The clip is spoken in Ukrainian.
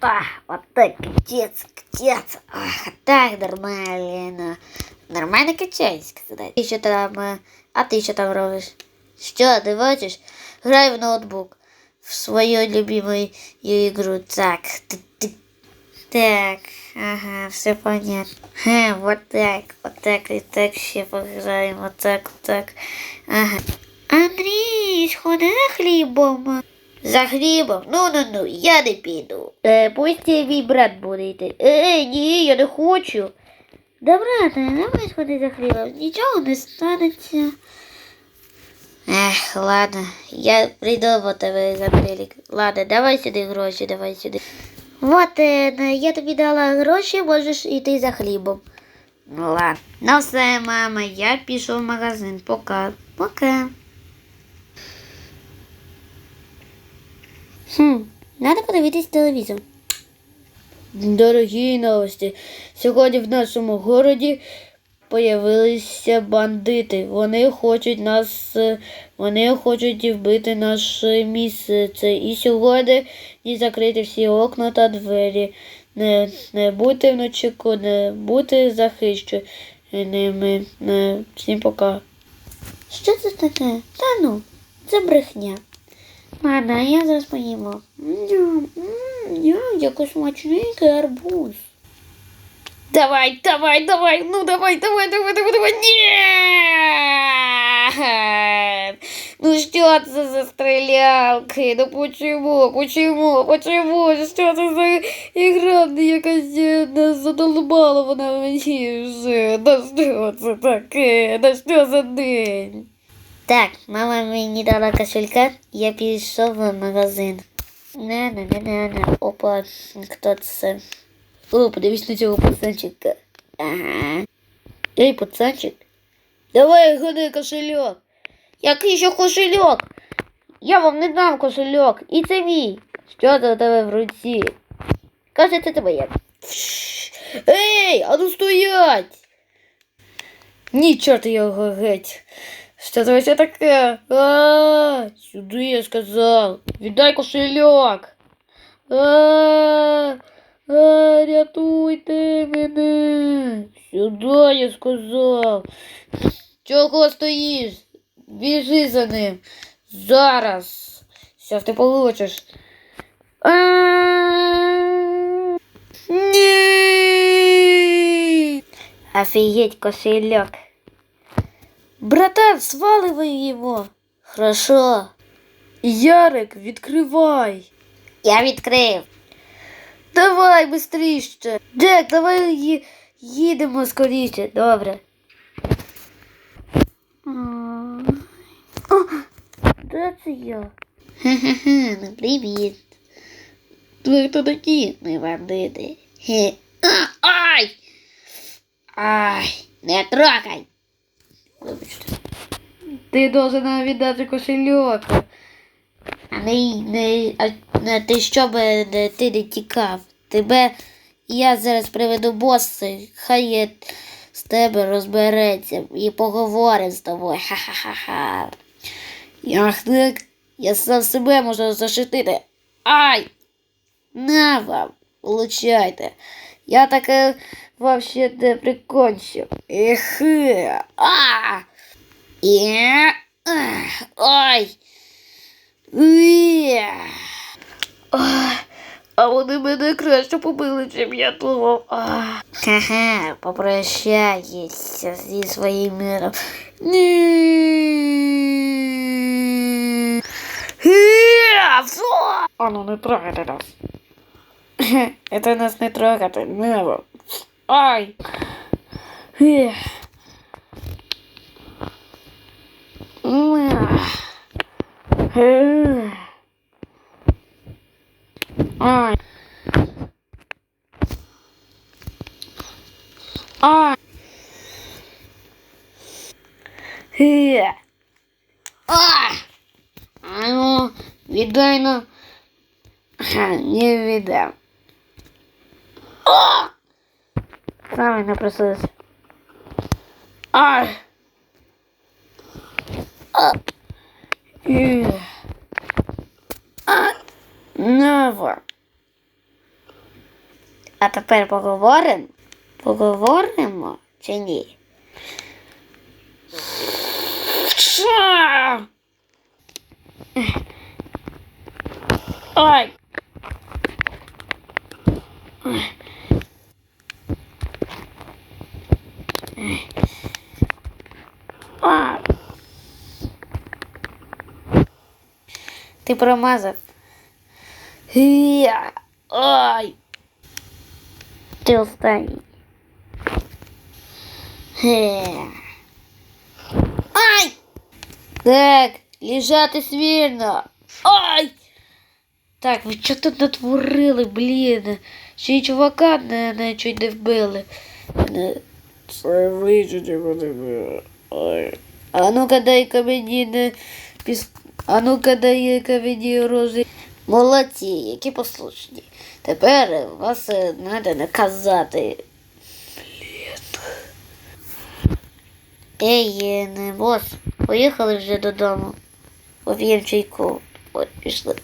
А, вот так, катец, катец. Ах, так нормально. Нормально качаюсь, сказати. Ти що там, е, а ти що там робиш? Що, ти бачиш? Грай в ноутбук. В свою любимую игру. Так, ти, ти. Так, ага, все понятно. Ха, вот так, вот так и так ще пограємо. Вот так, вот так. Ага. Андрій, сходи за хлібом. За хлібом? Ну ну ну, я не піду. Е, пусть мій брат буде йти. Е, ні, я не хочу. Да, брате, давай сходи за хлібом, нічого не станеться. Ех, ладно, я прийду по тебе за телек. Ладно, давай сюди гроші, давай сюди. Вот, е, я тобі дала гроші, можеш йти за хлібом. Ну ладно. Ну все, мама, я пішов в магазин. Пока. Пока. Хм, надо подивитись телевізор. Дорогі новості. Сьогодні в нашому городі появилися бандити. Вони хочуть нас, е, вони хочуть вбити наше місце. І сьогодні і закрити всі окна та двері. Не, не бути вночі, не бути захищеними. Не, всім пока. Що це таке? Та ну, це брехня. Ладно, я зараз поїмо. Я якось смачненький арбуз. Давай, давай, давай, ну давай, давай, давай, давай, давай. Ні! Ну що це за стрілялки? Ну почему, почему, почему? Що це за ігра якась не задолбала вона мені вже? Да що це таке? Да що за день? Так, мама мені дала кошелька, я пішов в магазин. Не, не, не, не, не. Опа, хто це? О, подивись на цього пацанчика. Ага. Ей, пацанчик. Давай, гони кошельок. Який ще кошельок? Я вам не дам кошельок. І це мій. Що це у тебе в руці? Каже, це тебе як. Ей, а ну стоять! Ні, чорт його геть. Що це вообще таке? А, сюди я сказав. Віддай кошельок. А, а, рятуйте мене. Сюди я сказав. Чого стоїш? Біжи за ним. Зараз. Зараз ти получиш. А, Ні. Офігеть кошельок. Братан, сваливай его. Хорошо. Ярик, відкривай. Я відкрив. Давай быстріше. Джек, давай ї- їдемо скоріше. Добре. О, Де це я? Хе-хе-хе, ну привіт. Ви хто такі? Ми бандити. Хе. А, ай! Ай, не трогай. Вибачте. Ти должен віддати кошельок. А не, не, а, не ти що би не, ти не тікав. Тебе я зараз приведу боса, хай є з тебе розбереться і поговорить з тобою. Ха-ха-ха-ха. Ах так, я сам себе можу зашитити. Ай! На вам, получайте. Я таке вообще не прикончу. Ех, а! Е, Ой! Е. А, вони мене краще побили, чим я думав. Ха-ха, попрощайся зі своїм миром. Ні. Е, фу! А ну не трогайте нас. Это нас не трогати, небо. Ай! Ех. Ай. Ай. Е. А! А ну, віддай на. Не віддам. Саме напросилась. Ай! А! Е. А! Тепер поговоримо? Поговоримо чи ні? Ай! А! Ти промазав. Ай! Ти останній. Ге. Ай! Так, лежати свірно. Ай! Так, ви що тут натворили, блін? Ще й чувака не, не чуть не вбили. А ну-ка дай-ка мені піс... А ну-ка дай-ка мені рози. Молодці, які послушні. Тепер вас треба наказати. Ей, е, не бос, поїхали вже додому. Поп'ємо чайку. Ой, пішли.